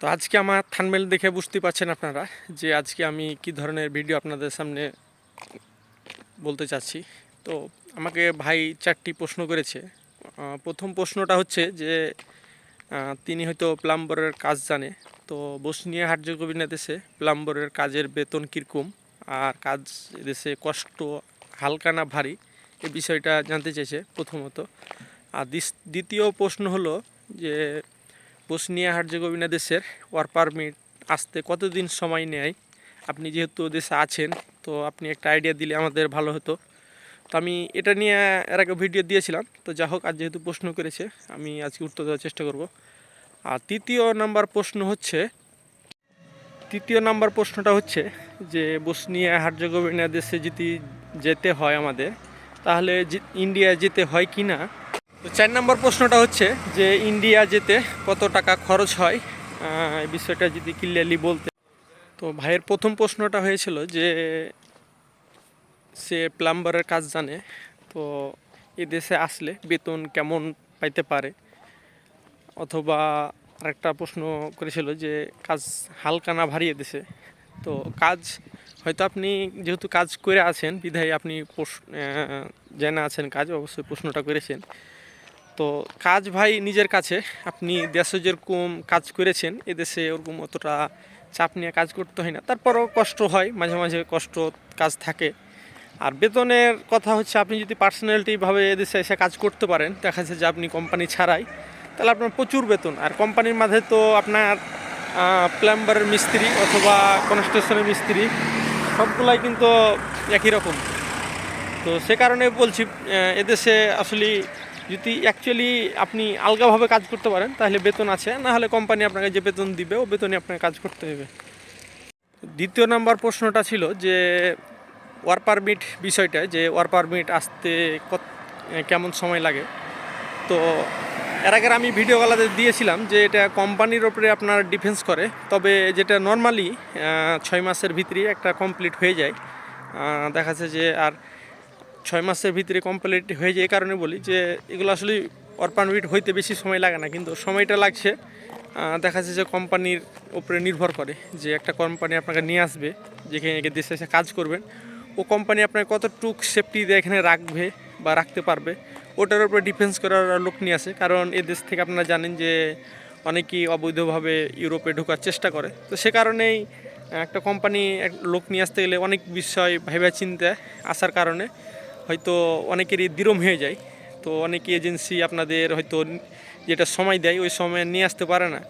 তো আজকে আমার থানমেল দেখে বুঝতে পারছেন আপনারা যে আজকে আমি কি ধরনের ভিডিও আপনাদের সামনে বলতে চাচ্ছি। তো আমাকে ভাই চারটি প্রশ্ন করেছে। প্রথম প্রশ্নটা হচ্ছে যে তিনি হয়তো প্লাম্বরের কাজ জানে। তো বসনিয়া হার্জেগোভিনা দেশে প্লাম্বরের কাজের বেতন কীরকম? আর কাজ দেশে কষ্ট হালকা না ভারী? এ বিষয়টা জানতে চেয়েছে প্রথমত। আর দ্বিতীয় প্রশ্ন হলো যে বসনিয়া হার্জেগোভিনা দেশের ওয়ার পারমিট আসতে কতদিন সময় নেয়? আপনি যেহেতু দেশে আছেন, তো আপনি একটা আইডিয়া দিলে আমাদের ভালো হতো। তো আমি এটা নিয়ে এর আগে ভিডিও দিয়েছিলাম। তো যা হোক, আজ যেহেতু প্রশ্ন করেছে, আমি আজকে উত্তর দেওয়ার চেষ্টা করব। আর তৃতীয় নাম্বার প্রশ্ন হচ্ছে, তৃতীয় নাম্বার প্রশ্নটা হচ্ছে যে, বসনিয়া হার্জেগোভিনা দেশে যদি যেতে হয় আমাদের, তাহলে ইন্ডিয়া যেতে হয় কি না তো চার নম্বর প্রশ্নটা হচ্ছে যে ইন্ডিয়া যেতে কত টাকা খরচ হয়? এই বিষয়টা যদি ক্লিয়ারলি বলতে। তো ভাইয়ের প্রথম প্রশ্নটা হয়েছিল যে সে প্লাম্বারের কাজ জানে, তো এ দেশে আসলে বেতন কেমন পাইতে পারে? অথবা আরেকটা প্রশ্ন করেছিল যে কাজ হালকা না ভারিয়ে দেশে? তো কাজ, হয়তো আপনি যেহেতু কাজ করে আছেন, বিধায় আপনি জেনে আছেন কাজ, অবশ্যই প্রশ্নটা করেছেন। তো কাজ ভাই নিজের কাছে। আপনি দেশে যেরকম কাজ করেছেন, এদেশে ওরকম অতটা চাপ নিয়ে কাজ করতে হয় না। তারপরও কষ্ট হয়, মাঝে মাঝে কষ্ট কাজ থাকে। আর বেতনের কথা হচ্ছে, আপনি যদি পার্সোনালিটিভাবে এদেশে এসে কাজ করতে পারেন, দেখা যাচ্ছে যে আপনি কোম্পানি ছাড়াই, তাহলে আপনার প্রচুর বেতন। আর কোম্পানির মাঝে তো আপনার প্লাম্বারের মিস্ত্রি অথবা কনস্ট্রাকশনের মিস্ত্রি, সবগুলাই কিন্তু একই রকম। তো সে কারণে বলছি এদেশে আসলে যদি অ্যাকচুয়ালি আপনি আলগাভাবে কাজ করতে পারেন, তাহলে বেতন আছে। না হলে কোম্পানি আপনাকে যে বেতন দিবে, ও বেতনে আপনাকে কাজ করতে হবে দ্বিতীয় নাম্বার প্রশ্নটা ছিল যে ওয়ার পারমিট বিষয়টা, যে ওয়ার পারমিট আসতে কত কেমন সময় লাগে? তো এর আগে আমি ভিডিওগুলোতে দিয়েছিলাম যে, এটা কোম্পানির ওপরে আপনার ডিফেন্স করে। তবে যেটা নর্মালি ছয় মাসের ভিতরে একটা কমপ্লিট হয়ে যায়। দেখা যাচ্ছে যে আর ছয় মাসের ভিতরে কমপ্লিট হয়ে যায়, এই কারণে বলি যে এগুলো আসলে ওয়ার পারমিট হইতে বেশি সময় লাগে না, কিন্তু সময়টা লাগছে। দেখা যাচ্ছে যে কোম্পানির উপরে নির্ভর করে যে একটা কোম্পানি আপনাকে নিয়ে আসবে, যেখানে দেশে এসে কাজ করবেন। ও কোম্পানি আপনাকে কতটুক সেফটি দিয়ে এখানে রাখবে বা রাখতে পারবে, ওটার উপরে ডিফেন্স করার লোক নিয়ে আসে। কারণ এ দেশ থেকে আপনারা জানেন যে অনেকেই অবৈধভাবে ইউরোপে ঢোকার চেষ্টা করে। তো সে কারণেই একটা কোম্পানি লোক নিয়ে আসতে গেলে অনেক বিষয় ভেবে চিন্তে আসার কারণে হয়তো অনেকেরই দৃঢ়ম হয়ে যায়। তো অনেক এজেন্সি আপনাদের হয়তো যেটা সময় দেয়, ওই সময় নিয়ে আসতে পারে না।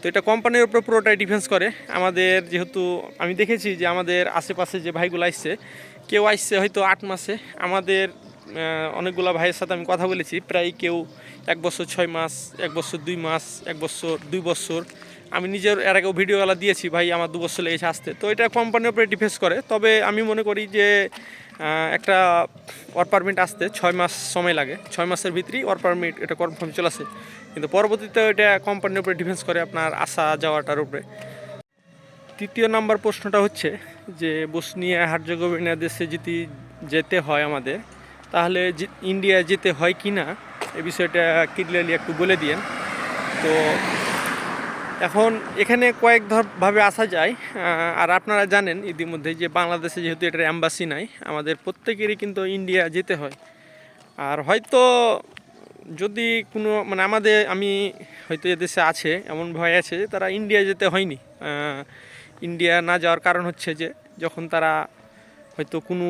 তো এটা কোম্পানির উপর পুরোটাই ডিফেন্স করে। আমাদের যেহেতু আমি দেখেছি যে আমাদের আশেপাশে যে ভাইগুলো আসছে, কেউ আসছে হয়তো আট মাসে। আমাদের অনেকগুলো ভাইয়ের সাথে আমি কথা বলেছি। প্রায় কেউ এক বছর ছয় মাস, এক বছর দুই মাস, এক বছর দুই বছর। আমি নিজের, এর আগেও ভিডিওগুলো দিয়েছি, ভাই আমার দু বছর লেগেছে আসতে। তো এটা কোম্পানির উপরে ডিফেন্স করে। তবে আমি মনে করি যে একটা ওয়ার পারমিট আসতে ছয় মাস সময় লাগে। ছয় মাসের ভিতরেই ওয়ার পারমিট এটা কনফার্ম চলে আসে কিন্তু পরবর্তীতে এটা কোম্পানির উপরে ডিফেন্স করে আপনার আসা যাওয়াটার উপরে। তৃতীয় নাম্বার প্রশ্নটা হচ্ছে যে, বসনিয়া হার্জেগোভিনা দেশে যদি যেতে হয় আমাদের, তাহলে ইন্ডিয়া যেতে হয় কি না এ বিষয়টা ক্লিয়ারলি একটু বলে দিয়েন। তো এখন এখানে কয়েক ভাবে আসা যায় আর আপনারা জানেন ইতিমধ্যে যে বাংলাদেশে যেহেতু এটার অ্যাম্বাসি নাই, আমাদের প্রত্যেকেরই কিন্তু ইন্ডিয়া যেতে হয়। আর হয়তো যদি কোনো মানে আমাদের, আমি হয়তো এদেশে আছে, এমন ভয় আছে যে তারা ইন্ডিয়া যেতে হয়নি। ইন্ডিয়া না যাওয়ার কারণ হচ্ছে যে যখন তারা হয়তো কোনো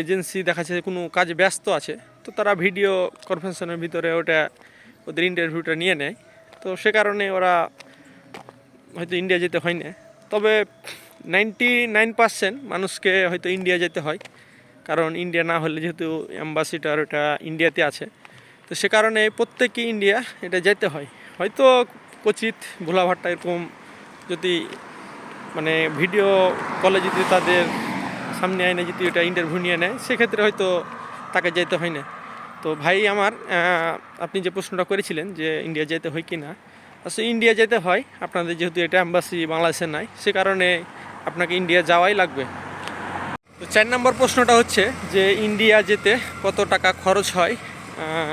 এজেন্সি দেখা যাচ্ছে কোনো কাজে ব্যস্ত আছে, তো তারা ভিডিও কনফারেন্সের ভিতরে ওটা, ওদের ইন্টারভিউটা নিয়ে নেয়। তো সে কারণে ওরা হয়তো ইন্ডিয়া যেতে হয় না। তবে নাইনটি নাইন পার্সেন্ট মানুষকে হয়তো ইন্ডিয়া যেতে হয়। কারণ ইন্ডিয়া না হলে যেহেতু অ্যাম্বাসিডার ওটা ইন্ডিয়াতে আছে। তো সে কারণে প্রত্যেককে ইন্ডিয়া এটা যেতে হয়। হয়তো কচিত, ভোলাভাট্টা এরকম যদি মানে ভিডিও কলে যদি তাদের সামনে আয় আইনে যদি ওটা ইন্টারভিউ নিয়ে নেয়, সেক্ষেত্রে হয়তো তাকে যেতে হয় না। তো ভাই আমার আপনি যে প্রশ্নটা করেছিলেন যে ইন্ডিয়া যেতে হয় কি না আসলে ইন্ডিয়া যেতে হয়। আপনাদের যেহেতু এটা অ্যাম্বাসি বাংলাদেশে নাই, সে কারণে আপনাকে ইন্ডিয়া যাওয়াই লাগবে। তো চার নম্বর প্রশ্নটা হচ্ছে যে ইন্ডিয়া যেতে কত টাকা খরচ হয়?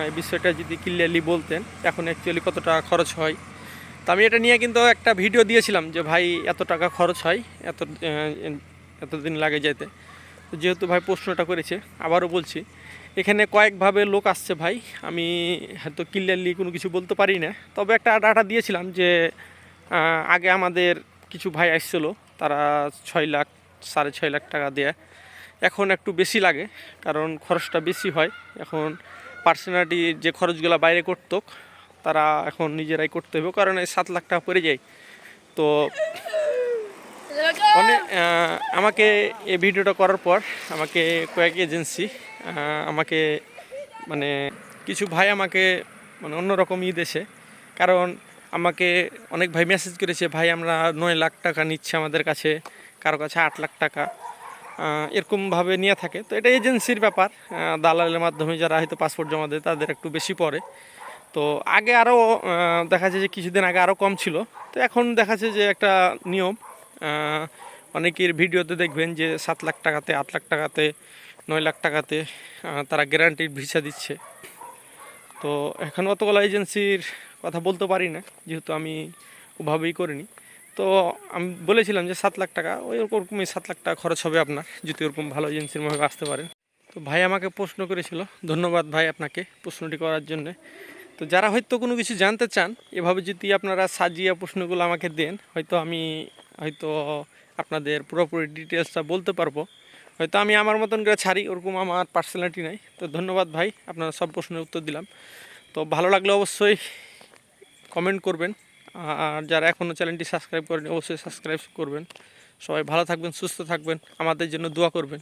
এই বিষয়টা যদি ক্লিয়ারলি বলতেন, এখন অ্যাকচুয়ালি কত টাকা খরচ হয়? তো আমি এটা নিয়ে কিন্তু একটা ভিডিও দিয়েছিলাম যে, ভাই, এত টাকা খরচ হয়, এত এতদিন লাগে যেতে যেহেতু ভাই প্রশ্নটা করেছে, আবারও বলছি এখানে কয়েকভাবে লোক আসছে ভাই। আমি হয়তো ক্লিয়ারলি কোনো কিছু বলতে পারি না। তবে একটা ডাটা দিয়েছিলাম যে আগে আমাদের কিছু ভাই আসছিল তারা ছয় লাখ সাড়ে ছয় লাখ টাকা দেয়। এখন একটু বেশি লাগে কারণ খরচটা বেশি হয়। এখন পার্সোনালিটি যে খরচগুলো বাইরে করতো তারা এখন নিজেরাই করতে হবে কারণ এই সাত লাখ টাকা পড়ে যায়। তো অনেক আমাকে এই ভিডিওটা করার পর আমাকে কয়েক এজেন্সি আমাকে মানে কিছু ভাই আমাকে মানে অন্যরকম ই দেশে। কারণ আমাকে অনেক ভাই মেসেজ করেছে, ভাই, আমরা নয় লাখ টাকা নিচ্ছে আমাদের কাছে, কারও কাছে আট লাখ টাকা। এরকমভাবে নিয়ে থাকে। তো এটা এজেন্সির ব্যাপার। দালালের মাধ্যমে যারা হয়তো পাসপোর্ট জমা দেয়, তাদের একটু বেশি পড়ে। তো আগে আরও দেখা যায় যে কিছুদিন আগে আরও কম ছিল। তো এখন দেখা যে একটা নিয়ম অনেকের ভিডিওতে দেখবেন যে সাত লাখ টাকাতে, আট লাখ টাকাতে নয় লাখ টাকাতে তারা গ্যারান্টির ভিসা দিচ্ছে। তো এখন অতগুলো এজেন্সির কথা বলতে পারি না, যেহেতু আমি ওভাবেই করিনি। তো আমি বলেছিলাম যে সাত লাখ টাকা, ওই ওরকমই সাত লাখ টাকা খরচ হবে আপনার, যদি ওরকম ভালো এজেন্সির মধ্যে আসতে পারেন। তো ভাই আমাকে প্রশ্ন করেছিল, ধন্যবাদ ভাই আপনাকে প্রশ্নটি করার জন্যে। তো যারা হয়তো কোনো কিছু জানতে চান, এভাবে যদি আপনারা সাজিয়ে প্রশ্নগুলো আমাকে দেন, হয়তো আমি হয়তো আপনাদের পুরোপুরি ডিটেলসটা বলতে পারব। হয়তো আমি আমার মতন করে ছাড়ি, ওরকম আমার পার্সোনালিটি নাই। তো ধন্যবাদ ভাই, আপনারা সব প্রশ্নের উত্তর দিলাম। তো ভালো লাগলে অবশ্যই কমেন্ট করবেন। আর যারা এখনও চ্যানেলটি সাবস্ক্রাইব করেন অবশ্যই সাবস্ক্রাইব করবেন। সবাই ভালো থাকবেন, সুস্থ থাকবেন, আমাদের জন্য দোয়া করবেন।